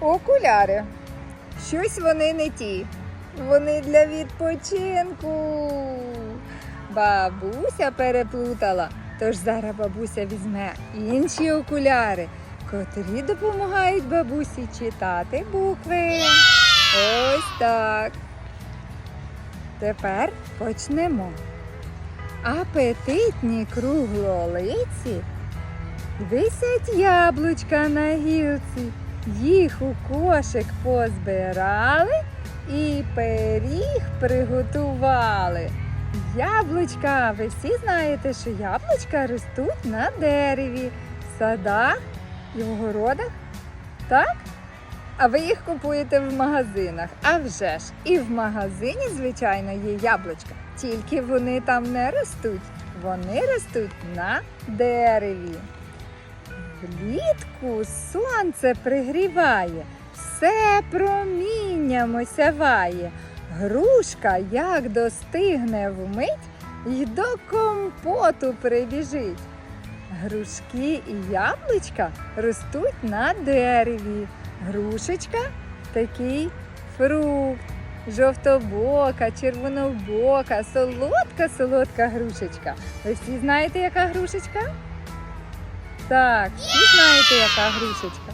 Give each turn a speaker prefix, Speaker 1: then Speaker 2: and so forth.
Speaker 1: Окуляри. Щось вони не ті. Вони для відпочинку. Бабуся переплутала. Тож зараз бабуся візьме інші окуляри, котрі допомагають бабусі читати букви. Ось так. Тепер почнемо. Апетитні круглолиці висять яблучка на гілці. Їх у кошик позбирали і пиріг приготували. Яблучка, ви всі знаєте, що яблучка ростуть на дереві, в садах і в городах. Так? А ви їх купуєте в магазинах. А вже ж, і в магазині, звичайно, є яблучка. Тільки вони там не ростуть. Вони ростуть на дереві. Влітку сонце пригріває, все промінням осяває. Грушка, як достигне вмить, й до компоту прибіжить. Грушки і яблучка ростуть на дереві. Грушечка такий фрукт. Жовтобока, червонобока, солодка, солодка грушечка. Ви всі знаєте, яка грушечка? Так, всі знаєте, яка грушечка.